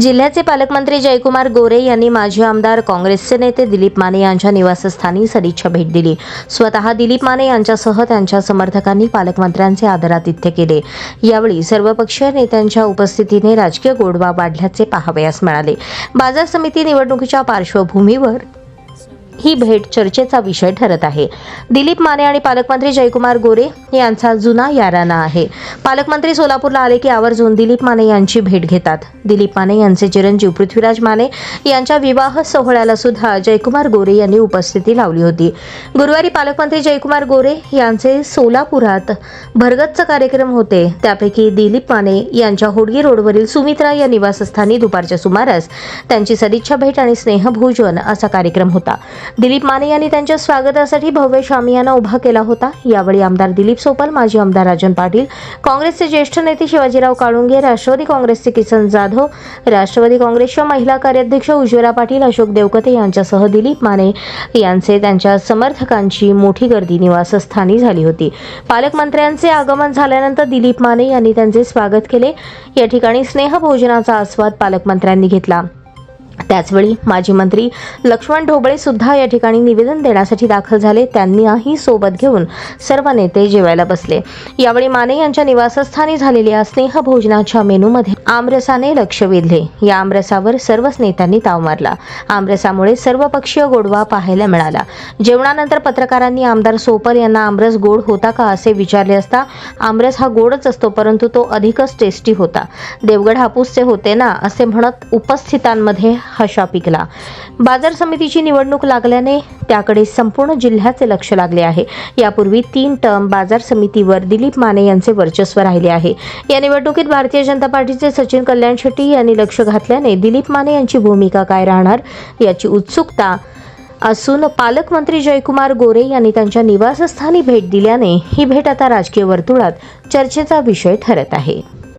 जिल्ह्याचे पालकमंत्री जयकुमार गोरे यांनी माजी आमदार काँग्रेसचे नेते दिलीप माने यांच्या निवासस्थानी सदिच्छा भेट दिली. स्वतः दिलीप माने यांच्यासह त्यांच्या समर्थकांनी पालकमंत्र्यांचे आदरातिथ्य केले. यावेळी सर्वपक्षीय नेत्यांच्या उपस्थितीने राजकीय गोडवा वाढल्याचे पाहावयास मिळाले. बाजार समिती निवडणुकीच्या पार्श्वभूमीवर ही भेट चर्चेचा विषय ठरत आहे. दिलीप माने आणि पालकमंत्री जयकुमार गोरे यांचा जुना याराना आहे. पालकमंत्री सोलापूरला आले की आवर्जून दिलीप माने यांची भेट घेतात. दिलीप माने यांचे चिरंजीव पृथ्वीराज माने यांच्या विवाह सोहळ्याला सुद्धा जयकुमार गोरे यांनी उपस्थिती लावली होती. गुरुवारी पालकमंत्री जयकुमार गोरे यांचे सोलापुरात भरगच्च कार्यक्रम होते. त्यापैकी दिलीप माने यांच्या होडगी रोडवरील सुमित्रा या निवासस्थानी दुपारच्या सुमारास त्यांची सदिच्छा भेट आणि स्नेहभोजन असा कार्यक्रम होता. दिलीप माने यांनी त्यांच्या स्वागतासाठी भव्य शामियाना उभा केला होता. यावेळी आमदार दिलीप सोपल माजी आमदार राजन पाटील काँग्रेसचे ज्येष्ठ नेते शिवाजीराव काळुंगे राष्ट्रवादी काँग्रेसचे किसन जाधव राष्ट्रवादी काँग्रेसच्या महिला कार्याध्यक्ष उज्ज्वला पाटील अशोक देवकते यांच्यासह दिलीप माने यांचे त्यांच्या समर्थकांची मोठी गर्दी निवासस्थानी झाली होती. पालकमंत्र्यांचे आगमन झाल्यानंतर दिलीप माने यांनी त्यांचे स्वागत केले. या ठिकाणी स्नेहभोजनाचा आस्वाद पालकमंत्र्यांनी घेतला. त्याचवेळी माजी मंत्री लक्ष्मण ढोबळे सुद्धा या ठिकाणी निवेदन देण्यासाठी दाखल झाले. त्यांनाही सोबत घेऊन सर्व नेते जेवायला बसले. यावेळी माने यांच्या निवासस्थानी झालेल्या स्नेहभोजनाच्या मेनूमध्ये आमरसाने लक्ष वेधले. या आमरसावर सर्वच नेत्यांनी ताव मारला. आमरसामुळे सर्वपक्षीय गोडवा पाहायला मिळाला. जेवणानंतर पत्रकारांनी आमदार सोपल यांना आमरस गोड होता का असे विचारले असता आमरस हा गोडच असतो परंतु तो अधिकच टेस्टी होता. देवगड हापूसचे होते ना असे म्हणत उपस्थितांमध्ये हशा पिकला बाजार समितीची निवडणूक लागल्याने त्याकडे संपूर्ण जिल्ह्याचे लक्ष लागले आहे. यापूर्वी तीन टर्म बाजार समितीवर दिलीप माने यांचे वर्चस्व राहिले आहे. या निवडणुकीत भारतीय जनता पार्टीचे सचिन कल्याण शेट्टी यांनी लक्ष घातल्याने दिलीप माने यांची भूमिका काय राहणार याची उत्सुकता असून पालकमंत्री जयकुमार गोरे यांनी त्यांच्या निवासस्थानी भेट दिल्याने ही भेट आता राजकीय वर्तुळात चर्चेचा विषय ठरत आहे.